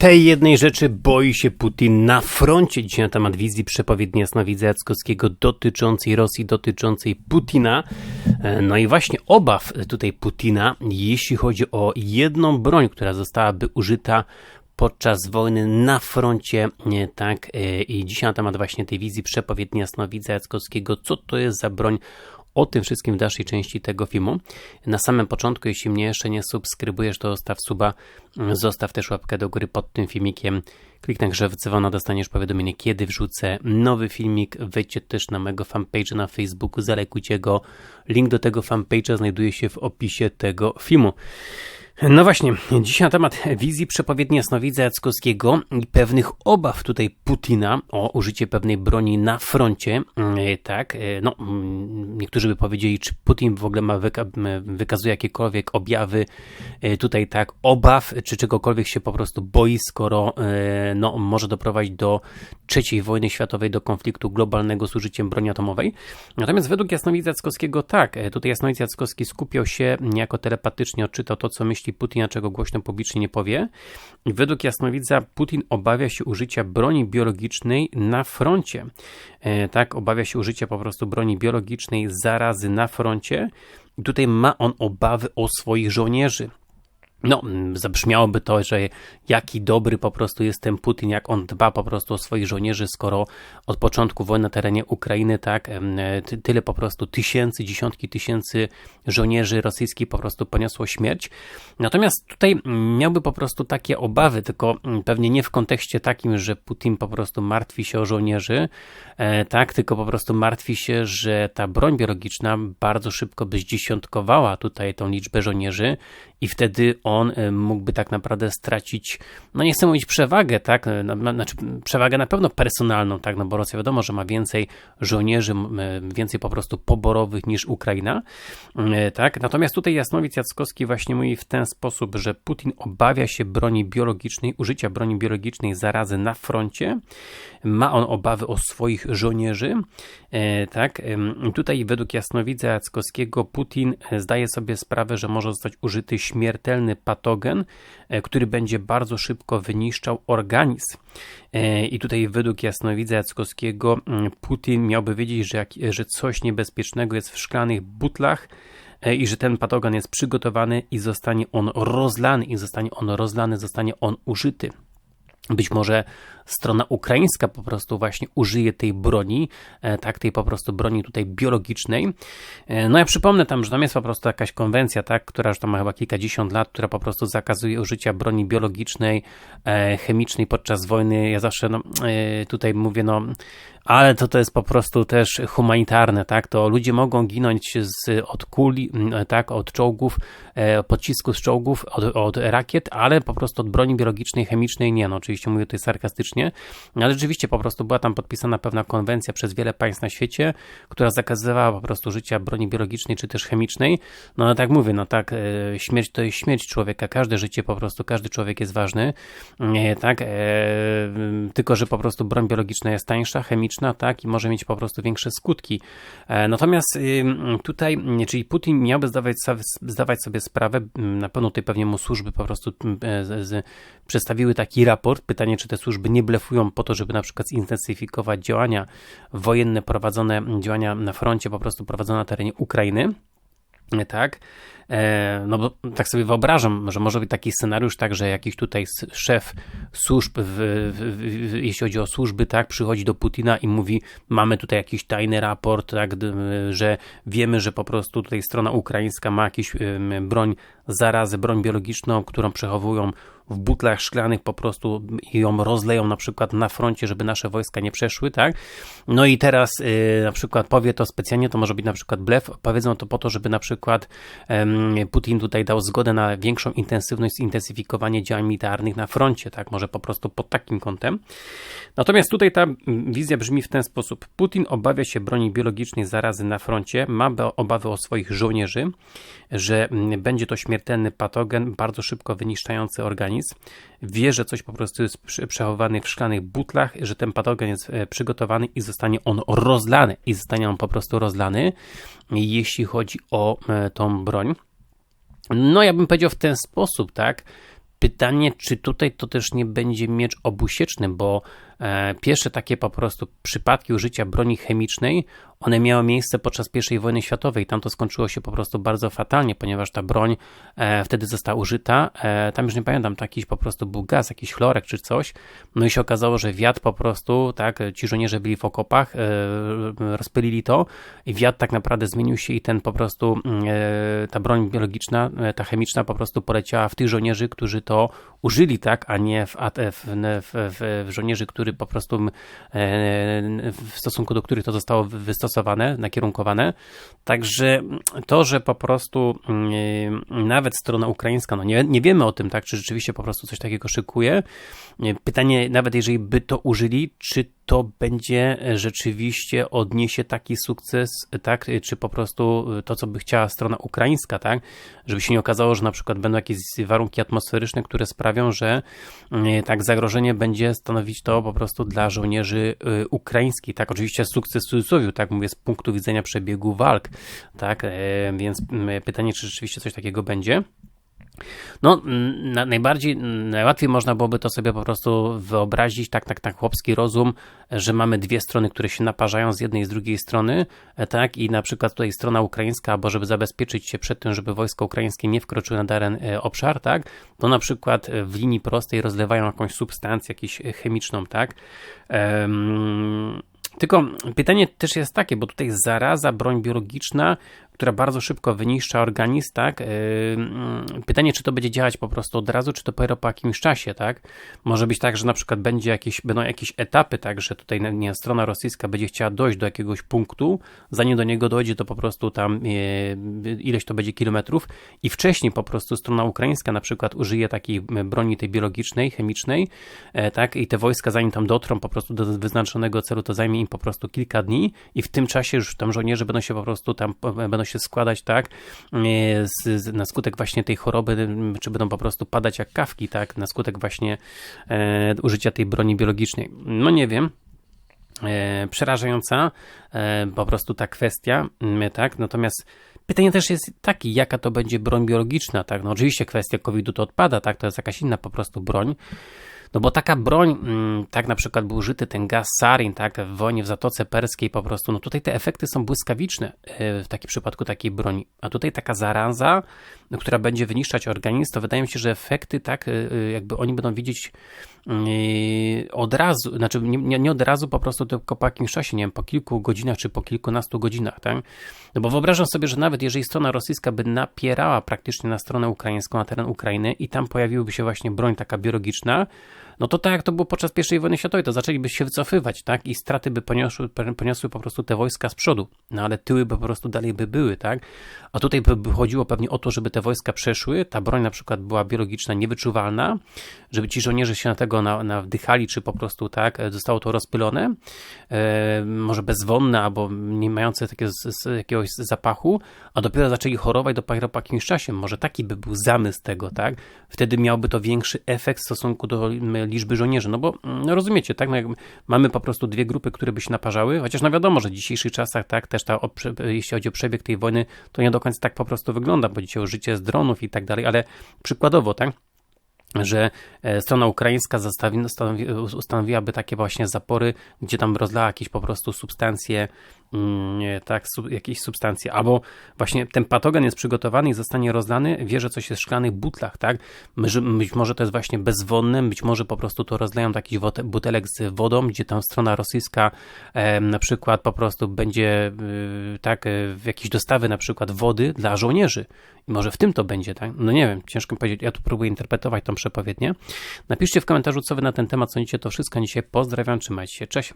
Tej jednej rzeczy boi się Putin na froncie. Dzisiaj na temat wizji przepowiedni jasnowidza Jackowskiego dotyczącej Rosji, dotyczącej Putina. E, no i właśnie obaw tutaj Putina, jeśli chodzi o jedną broń, która zostałaby użyta podczas wojny na froncie, tak, e, i dzisiaj na temat właśnie tej wizji przepowiedni jasnowidza Jackowskiego, co to jest za broń, o tym wszystkim w dalszej części tego filmu. Na samym początku, jeśli mnie jeszcze nie subskrybujesz, to zostaw suba, zostaw też łapkę do góry pod tym filmikiem. Kliknij grze w dzwona, dostaniesz powiadomienie, kiedy wrzucę nowy filmik. Wejdźcie też na mojego fanpage'a na Facebooku, zalekujcie go. Link do tego fanpage'a znajduje się w opisie tego filmu. No właśnie, dzisiaj na temat wizji przepowiedni jasnowidza Jackowskiego i pewnych obaw tutaj Putina o użycie pewnej broni na froncie. E, tak, e, no, niektórzy by powiedzieli, czy Putin w ogóle ma wyka wykazuje jakiekolwiek objawy e, tutaj tak obaw, czy czegokolwiek się po prostu boi, skoro no, może doprowadzić do trzeciej wojny światowej, do konfliktu globalnego z użyciem broni atomowej. Natomiast według jasnowidza Jackowskiego tak, tutaj jasnowidz Jackowski skupiał się niejako telepatycznie, odczytał to, co myśli Putin, czego głośno publicznie nie powie. Według jasnowidza Putin obawia się użycia broni biologicznej na froncie. E, tak, obawia się użycia po prostu broni biologicznej, zarazy na froncie. I tutaj ma on obawy o swoich żołnierzy. No, zabrzmiałoby to, że jaki dobry po prostu jest ten Putin, jak on dba po prostu o swoich żołnierzy, skoro od początku wojny na terenie Ukrainy, tak, tyle po prostu tysięcy, dziesiątki tysięcy żołnierzy rosyjskich po prostu poniosło śmierć. Natomiast tutaj miałby po prostu takie obawy, tylko pewnie nie w kontekście takim, że Putin po prostu martwi się o żołnierzy, e, tak, tylko po prostu martwi się, że ta broń biologiczna bardzo szybko by zdziesiątkowała tutaj tą liczbę żołnierzy i wtedy on e, mógłby tak naprawdę stracić, no nie chcę mówić przewagę, tak, e, znaczy przewagę na pewno personalną, tak, no bo Rosja wiadomo, że ma więcej żołnierzy, e, więcej po prostu poborowych niż Ukraina, tak, natomiast tutaj Jasnowic Jackowski właśnie mówi w ten sposób, że Putin obawia się broni biologicznej, użycia broni biologicznej zarazy na froncie, ma on obawy o swoich żołnierzy, tak, tutaj według Jasnowidza Jackowskiego Putin zdaje sobie sprawę, że może zostać użyty śmiertelny patogen, e, który będzie bardzo szybko wyniszczał organizm. E, I tutaj według jasnowidza Jackowskiego mm, Putin miałby wiedzieć, że, jak, że coś niebezpiecznego jest w szklanych butlach, e, i że ten patogen jest przygotowany i zostanie on rozlany, i zostanie on rozlany, zostanie on użyty. Być może strona ukraińska po prostu właśnie użyje tej broni, e, tak, tej po prostu broni tutaj biologicznej. E, no ja przypomnę tam, że tam jest po prostu jakaś konwencja, tak, która już tam ma chyba kilkadziesiąt lat, która po prostu zakazuje użycia broni biologicznej, e, chemicznej podczas wojny. Ja zawsze no, tutaj mówię, no ale to to jest po prostu też humanitarne, tak? To ludzie mogą ginąć z, od kuli, tak, od czołgów, pocisków z czołgów, od, od, rakiet, ale po prostu od broni biologicznej, chemicznej nie. No oczywiście mówię tutaj sarkastycznie, ale rzeczywiście po prostu była tam podpisana pewna konwencja przez wiele państw na świecie, która zakazywała po prostu życia broni biologicznej czy też chemicznej. No ale tak mówię, no tak, e, śmierć to jest śmierć człowieka, każde życie po prostu, każdy człowiek jest ważny, tak, e, tylko że po prostu broń biologiczna jest tańsza, chemiczna tak, i może mieć po prostu większe skutki. E, natomiast tutaj, czyli Putin miałby zdawać, zdawać sobie sprawę, na pewno tutaj pewnie mu służby po prostu z, z, przedstawiły taki raport. Pytanie, czy te służby nie blefują po to, żeby na przykład zintensyfikować działania wojenne prowadzone, działania na froncie po prostu prowadzone na terenie Ukrainy tak? E, no bo tak sobie wyobrażam, że może być taki scenariusz, tak, że jakiś tutaj szef służb, w, w, w, jeśli chodzi o służby, tak, przychodzi do Putina i mówi, mamy tutaj jakiś tajny raport, tak, że wiemy, że po prostu tutaj strona ukraińska ma jakiś broń zarazy, broń biologiczną, którą przechowują w butlach szklanych po prostu ją rozleją na przykład na froncie, żeby nasze wojska nie przeszły, tak? No i teraz y, na przykład powie to specjalnie, to może być na przykład blef, powiedzą to po to, żeby na przykład Putin tutaj dał zgodę na większą intensywność, zintensyfikowanie działań militarnych na froncie, tak? Może po prostu pod takim kątem. Natomiast tutaj ta wizja brzmi w ten sposób. Putin obawia się broni biologicznej zarazy na froncie, ma obawy o swoich żołnierzy, że będzie to śmiertelny patogen, bardzo szybko wyniszczający organizm. Wie, że coś po prostu jest przechowany w szklanych butlach, że ten patogen jest e, przygotowany i zostanie on rozlany. I zostanie on po prostu rozlany, jeśli chodzi o e, tą broń. No, ja bym powiedział w ten sposób, tak? Pytanie, czy tutaj to też nie będzie miecz obusieczny, bo pierwsze takie po prostu przypadki użycia broni chemicznej, one miały miejsce podczas I wojny światowej. Tam to skończyło się po prostu bardzo fatalnie, ponieważ ta broń e, wtedy została użyta. E, tam już nie pamiętam, to jakiś po prostu był gaz, jakiś chlorek czy coś. No i się okazało, że wiatr po prostu, tak, ci żołnierze byli w okopach, e, rozpylili to i wiatr tak naprawdę zmienił się i ten po prostu, e, ta broń biologiczna, e, ta chemiczna po prostu poleciała w tych żołnierzy, którzy to użyli, tak, a nie w, w, w, w żołnierzy, który po prostu e, w stosunku do których to zostało wystosowane, nakierunkowane. Także to, że po prostu nawet strona ukraińska, no nie, nie wiemy o tym, tak, czy rzeczywiście po prostu coś takiego szykuje. Pytanie, nawet jeżeli by to użyli, czy to będzie rzeczywiście odniesie taki sukces, tak, czy po prostu to, co by chciała strona ukraińska, tak, żeby się nie okazało, że na przykład będą jakieś warunki atmosferyczne, które sprawią, że tak zagrożenie będzie stanowić to po prostu dla żołnierzy ukraińskich, tak, oczywiście sukces w cudzysłowie, tak, mówię z punktu widzenia przebiegu walk, tak, e, więc pytanie, czy rzeczywiście coś takiego będzie. No, na, najbardziej, najłatwiej można byłoby to sobie po prostu wyobrazić, tak, tak, tak, chłopski rozum, że mamy dwie strony, które się naparzają z jednej i z drugiej strony, e, tak, i na przykład tutaj strona ukraińska, bo żeby zabezpieczyć się przed tym, żeby wojska ukraińskie nie wkroczyły na dany e, obszar, tak, to na przykład w linii prostej rozlewają jakąś substancję, jakąś chemiczną, tak, um, tylko pytanie też jest takie, bo tutaj zaraza, broń biologiczna która bardzo szybko wyniszcza organizm, tak? Yy, mm, pytanie, czy to będzie działać po prostu od razu, czy dopiero po jakimś czasie, tak? Może być tak, że na przykład będzie jakieś, będą jakieś etapy, tak, że tutaj nie, strona rosyjska będzie chciała dojść do jakiegoś punktu, zanim do niego dojdzie, to po prostu tam yy, ileś to będzie kilometrów i wcześniej po prostu strona ukraińska na przykład użyje takiej broni tej biologicznej, chemicznej, tak? I te wojska zanim tam dotrą po prostu do wyznaczonego celu, to zajmie im po prostu kilka dni i w tym czasie już tam żołnierze będą się po prostu tam, będą się składać, tak, z, z, na skutek właśnie tej choroby, czy będą po prostu padać jak kawki, tak, na skutek właśnie e, użycia tej broni biologicznej. No nie wiem. E, przerażająca e, po prostu ta kwestia, tak, natomiast Pytanie też jest takie, jaka to będzie broń biologiczna, tak? No oczywiście kwestia COVID-u to odpada, tak? To jest jakaś inna po prostu broń. No bo taka broń, mm, tak na przykład był użyty ten gaz sarin, tak, w wojnie w Zatoce Perskiej po prostu, no tutaj te efekty są błyskawiczne e, w takim przypadku takiej broni. A tutaj taka zaraza, no, która będzie wyniszczać organizm, to wydaje mi się, że efekty, tak, e, e, jakby oni będą widzieć od razu, znaczy nie, nie od razu, po prostu tylko po jakimś czasie, nie wiem, po kilku godzinach czy po kilkunastu godzinach, tak? No bo wyobrażam sobie, że nawet jeżeli strona rosyjska by napierała praktycznie na stronę ukraińską, na teren Ukrainy i tam pojawiłaby się właśnie broń taka biologiczna, no to tak jak to było podczas I wojny światowej, to zaczęliby się wycofywać, tak? I straty by poniosły, poniosły po prostu te wojska z przodu, no ale tyły by po prostu dalej by były, tak? A tutaj by chodziło pewnie o to, żeby te wojska przeszły, ta broń na przykład była biologiczna niewyczuwalna, żeby ci żołnierze się na tego na, na wdychali, czy po prostu tak, zostało to rozpylone, e, może bezwonne, albo nie mające takiego z, z jakiegoś zapachu, a dopiero zaczęli chorować dopiero po jakimś czasie. Może taki by był zamysł tego, tak? Wtedy miałby to większy efekt w stosunku do liczby żołnierzy. No bo no rozumiecie, tak? No mamy po prostu dwie grupy, które by się naparzały, chociaż no wiadomo, że w dzisiejszych czasach, tak, też ta, jeśli chodzi o przebieg tej wojny, to nie do końca tak po prostu wygląda, bo dzisiaj życie z dronów i tak dalej, ale przykładowo, tak? Że e, strona ukraińska ustanowiłaby takie właśnie zapory, gdzie tam rozlała jakieś po prostu substancje Mm, tak, jakieś substancje, albo właśnie ten patogen jest przygotowany i zostanie rozlany, wie, że coś jest w szklanych butlach, tak? Być może to jest właśnie bezwonne, być może po prostu to rozleją taki butelek z wodą, gdzie tam strona rosyjska e, na przykład po prostu będzie e, tak, e, w jakieś dostawy na przykład wody dla żołnierzy może w tym to będzie, tak? No nie wiem, ciężko mi powiedzieć, ja tu próbuję interpretować tą przepowiednię. Napiszcie w komentarzu, co wy na ten temat sądzicie, to wszystko dzisiaj pozdrawiam, trzymajcie się, cześć!